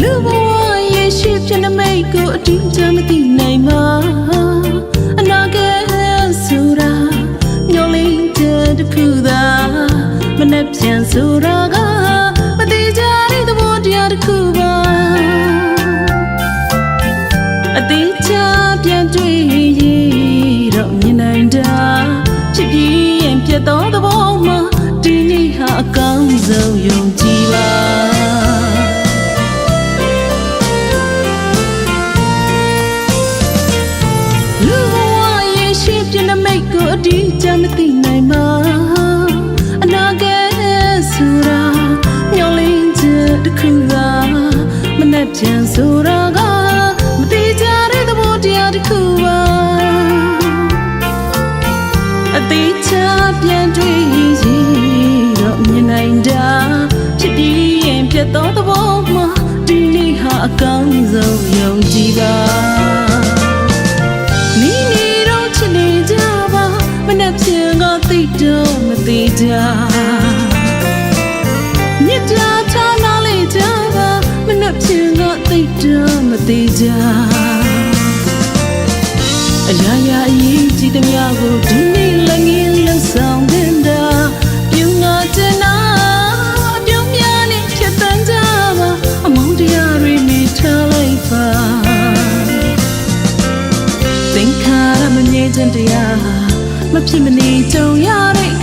လူဘဝရဲ့ရှိဖြစ်နေမိတ်ကိုအတိအကျမသိနိုင်ပါအနာဂတ်ဆိုတာညှို့လိမ့်တဲ့တစ်ခုသာမနှက်ပြန်ဆိုတာကမတိကြတဲ့သဘောတရားတစ်ခုပါအသေးချာပြန်တွေ့ရတော့မြင်နိုင်တာချစ်ပြီးရင်ပြတ်သောသဘောမှာဒီနေ့ဟာအကောင်းဆုံးယုံကြည် တစ်ခုသာမနှက်ပြန်ဆိုတာကမတိကြတဲ့သဘောတရားတစ်ခုပါအသေးချာပြန်တွေ့ရတော့မြင်နိုင်တာဖြစ်ပြီးရင်ပြတ်သောသဘောမှာဒီနေ့ဟာအကောင်းဆုံးယုံကြည်ပါနီနီတော့ချစ်နေကြပါမနှက်ဖြင်ကသိတော့မသိကြ သိကြအရာရာအရေးကြီးသမျှကိုဒီနေ့လည်းငင်းလှဆောင်တဲ့တာပြုငါတင်နာအပြုံးများနဲ့ဖြတ်တန်းကြပါအမောင်တရားတွေနေထားလိုက်ပါသင်္ခါရမငြိမ်းချမ်းတရားမဖြစ်မနေကြုံရတဲ့